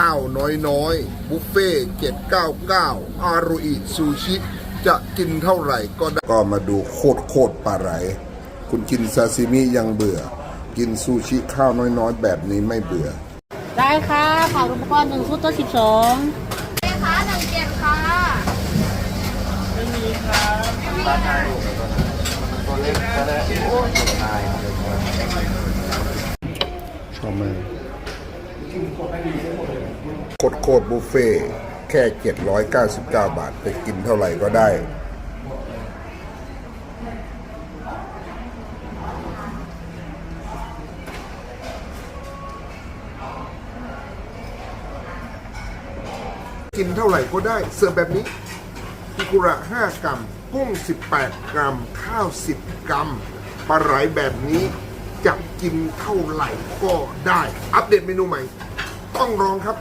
ข้าวน้อยๆ บุฟเฟ่799อารุอิซูชิ จะกินเท่าไหร่ก็ได้ ก็มาดูโคตรโคตรปลาไหล คุณกินซาซิมิยังเบื่อ กินซูชิข้าวน้อยๆ แบบนี้ไม่เบื่อ ได้ค่ะเผาอุปกรณ์หนึ่งชุดตัวสิบสองเลขาหนึ่งเจ็ดค่ะชอบมากโโคตรโคตรบุฟเฟ่แค่ 799 บาทไปกินเท่าไหร่ก็ได้ กินเท่าไหร่ก็ได้ เสิร์ฟแบบนี้กุกุระ 5 กรัม กุ้ง 18 กรัม ข้าว 10 กรัมปลาไหลแบบนี้ จะกินเท่าไหร่ก็ได้ อัปเดตเมนูใหม่ ต้องลองครับ